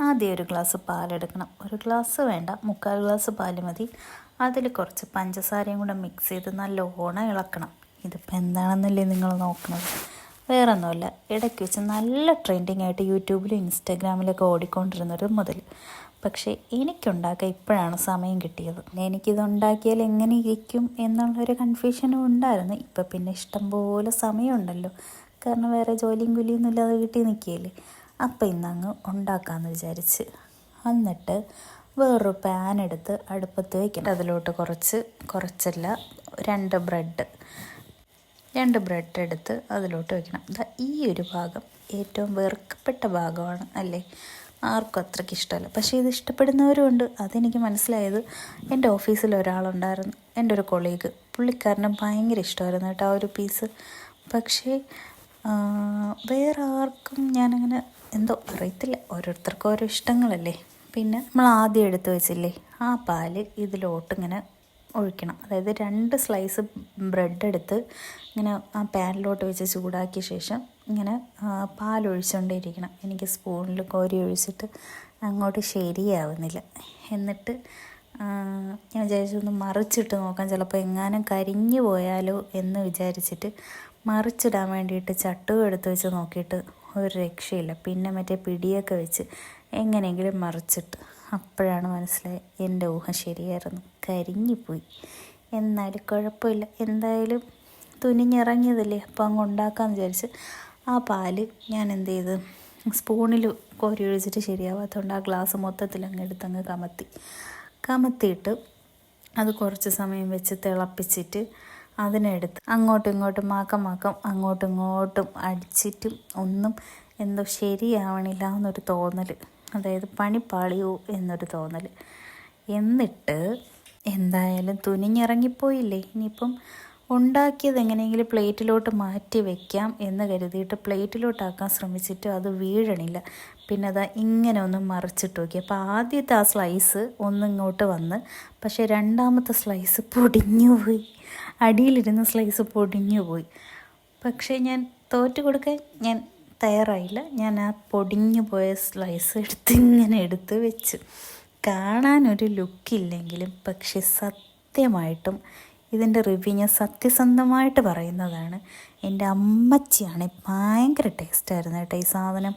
ആദ്യം ഒരു ഗ്ലാസ് പാലെടുക്കണം. ഒരു ഗ്ലാസ് വേണ്ട. മുക്കാൽ ഗ്ലാസ് പാൽ മതി. അതിൽ കുറച്ച് പഞ്ചസാരയും കൂടെ മിക്സ് ചെയ്ത് നല്ലോണം ഇളക്കണം. ഇതിപ്പോൾ എന്താണെന്നല്ലേ നിങ്ങൾ നോക്കുന്നത്? വേറെ ഒന്നുമല്ല ഇടയ്ക്ക് വെച്ച് നല്ല ട്രെൻഡിങ് ആയിട്ട് യൂട്യൂബിലും ഇൻസ്റ്റാഗ്രാമിലൊക്കെ ഓടിക്കൊണ്ടിരുന്നൊരു മുതൽ. പക്ഷേ എനിക്കുണ്ടാക്കാൻ ഇപ്പോഴാണ് സമയം കിട്ടിയത്. എനിക്കിത് ഉണ്ടാക്കിയാൽ എങ്ങനെ ഇരിക്കും എന്നുള്ളൊരു കൺഫ്യൂഷനും ഉണ്ടായിരുന്നു. ഇപ്പം പിന്നെ ഇഷ്ടം ഇഷ്ടംപോലെ സമയമുണ്ടല്ലോ. കാരണം വേറെ ജോലിയും കൂലിയൊന്നും ഇല്ലാതെ വീട്ടിൽ നിൽക്കുകയല്ലേ? അപ്പം ഇന്നങ്ങ് ഉണ്ടാക്കാമെന്ന് വിചാരിച്ച്. എന്നിട്ട് വേറൊരു പാൻ എടുത്ത് അടുപ്പത്ത് വയ്ക്കണം അതിലോട്ട് കുറച്ച് കുറച്ചല്ല രണ്ട് ബ്രെഡ് രണ്ട് ബ്രെഡ് എടുത്ത് അതിലോട്ട് വയ്ക്കണം ഈ ഒരു ഭാഗം ഏറ്റവും വെറുക്കപ്പെട്ട ഭാഗമാണ് അല്ലേ? ആർക്കും അത്രയ്ക്ക് ഇഷ്ടമല്ല. പക്ഷേ ഇത് ഇഷ്ടപ്പെടുന്നവരും ഉണ്ട്. അതെനിക്ക് മനസ്സിലായത് എന്റെ ഓഫീസിൽ ഒരാളുണ്ടായിരുന്നു. എന്റെ ഒരു കൊളീഗ് പുള്ളിക്കാരന് ഭയങ്കര ഇഷ്ടമായിരുന്നു കേട്ടോ ആ ഒരു പീസ് പക്ഷേ വേറെ ആർക്കും ഞാനങ്ങനെ എന്തോ അറിയത്തില്ല. ഓരോരുത്തർക്കും ഓരോ ഇഷ്ടങ്ങളല്ലേ. പിന്നെ നമ്മൾ ആദ്യം എടുത്തു വെച്ചില്ലേ ആ പാൽ ഇതിലോട്ട് ഇങ്ങനെ ഒഴിക്കണം. അതായത് രണ്ട് സ്ലൈസ് ബ്രെഡ് എടുത്ത് ഇങ്ങനെ ആ പാനിലോട്ട് വെച്ച് ചൂടാക്കിയ ശേഷം ഇങ്ങനെ പാലൊഴിച്ചുകൊണ്ടേയിരിക്കണം എനിക്ക് സ്പൂണിൽ കോരി ഒഴിച്ചിട്ട് അങ്ങോട്ട് ശരിയാവുന്നില്ല. എന്നിട്ട് ഞാൻ വിചാരിച്ചു ഒന്ന് മറിച്ചിട്ട് നോക്കാം. ചിലപ്പോൾ എങ്ങാനും കരിഞ്ഞു പോയാലോ എന്ന് വിചാരിച്ചിട്ട് മറിച്ചിടാൻ വേണ്ടിയിട്ട് ചട്ടുകം എടുത്ത് വെച്ച് നോക്കിയിട്ട് ഒരു രക്ഷയില്ല. പിന്നെ മറ്റേ പിടിയൊക്കെ വെച്ച് എങ്ങനെയെങ്കിലും മറിച്ചിട്ട്. അപ്പോഴാണ് മനസ്സിലായത് എന്റെ ഊഹം ശരിയായിരുന്നു. കരിഞ്ഞിപ്പോയി എന്നാലും കുഴപ്പമില്ല. എന്തായാലും തുനിഞ്ഞിറങ്ങിയതല്ലേ? അപ്പോൾ അങ്ങ് ഉണ്ടാക്കാമെന്ന് വിചാരിച്ച് ആ പാൽ ഞാൻ എന്ത് ചെയ്ത്? സ്പൂണിൽ കോരി ഒഴിച്ചിട്ട് ശരിയാവാത്തതുകൊണ്ട് ആ ഗ്ലാസ് മൊത്തത്തിൽ അങ്ങ് എടുത്തങ്ങ് കമത്തി. കമത്തിയിട്ട് അത് കുറച്ച് സമയം വെച്ച് തിളപ്പിച്ചിട്ട് അതിനെടുത്ത് അങ്ങോട്ടും ഇങ്ങോട്ടും മാക്കം മാക്കം അങ്ങോട്ടും ഇങ്ങോട്ടും അടിച്ചിട്ടും ഒന്നും എന്തോ ശരിയാവണില്ല എന്നൊരു തോന്നൽ അതായത് പണി പാളിയോ എന്നൊരു തോന്നൽ എന്നിട്ട് എന്തായാലും തുനിഞ്ഞിറങ്ങിപ്പോയില്ലേ? ഇനിയിപ്പം ഉണ്ടാക്കിയത് എങ്ങനെയെങ്കിലും പ്ലേറ്റിലോട്ട് മാറ്റി വെക്കാം എന്ന് കരുതിയിട്ട് പ്ലേറ്റിലോട്ടാക്കാൻ ശ്രമിച്ചിട്ട് അത് വീഴണില്ല. പിന്നെ അതാ ഇങ്ങനെ ഒന്ന് മറിച്ചിട്ട് നോക്കി. അപ്പോൾ ആദ്യത്തെ ആ സ്ലൈസ് ഒന്നിങ്ങോട്ട് വന്ന് പക്ഷേ രണ്ടാമത്തെ സ്ലൈസ് പൊടിഞ്ഞു പോയി അടിയിലിരുന്ന സ്ലൈസ് പൊടിഞ്ഞു പോയി. പക്ഷേ ഞാൻ തോറ്റു കൊടുക്കാൻ ഞാൻ തയ്യാറായില്ല. ഞാൻ ആ പൊടിഞ്ഞു പോയ സ്ലൈസ് എടുത്ത് ഇങ്ങനെ എടുത്ത് വെച്ചു. കാണാനൊരു ലുക്കില്ലെങ്കിലും പക്ഷെ സത്യമായിട്ടും ഇതിന്റെ റിവ്യൂ ഞാൻ സത്യസന്ധമായിട്ട് പറയുന്നതാണ്. എന്റെ അമ്മച്ചിയാണ് ഭയങ്കര ടേസ്റ്റായിരുന്നു കേട്ടോ ഈ സാധനം.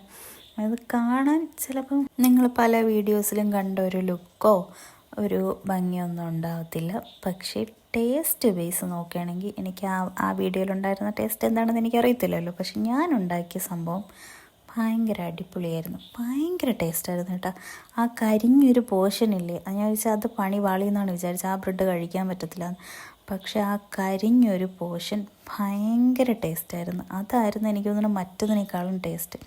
അത് കാണാൻ ചിലപ്പം നിങ്ങൾ പല വീഡിയോസിലും കണ്ട ഒരു ലുക്കോ ഒരു ഭംഗിയൊന്നും ഉണ്ടാകത്തില്ല പക്ഷേ ടേസ്റ്റ് ബേസ് നോക്കുകയാണെങ്കിൽ എനിക്ക് ആ ആ വീഡിയോയിലുണ്ടായിരുന്ന ടേസ്റ്റ് എന്താണെന്ന് എനിക്കറിയത്തില്ലല്ലോ. പക്ഷെ ഞാൻ ഉണ്ടാക്കിയ സംഭവം ഭയങ്കര അടിപൊളിയായിരുന്നു. ഭയങ്കര ടേസ്റ്റായിരുന്നു കേട്ടോ. ആ കരിഞ്ഞൊരു പോർഷൻ ഇല്ലേ? അത് ഞാൻ വിചാരിച്ചാൽ അത് പണി വാളിയെന്നാണ് വിചാരിച്ചത്. ആ ബ്രെഡ് കഴിക്കാൻ പറ്റത്തില്ല പക്ഷെ ആ കരിഞ്ഞൊരു പോർഷൻ ഭയങ്കര ടേസ്റ്റായിരുന്നു അതായിരുന്നു എനിക്ക് തോന്നുന്നത് മറ്റതിനേക്കാളും ടേസ്റ്റ്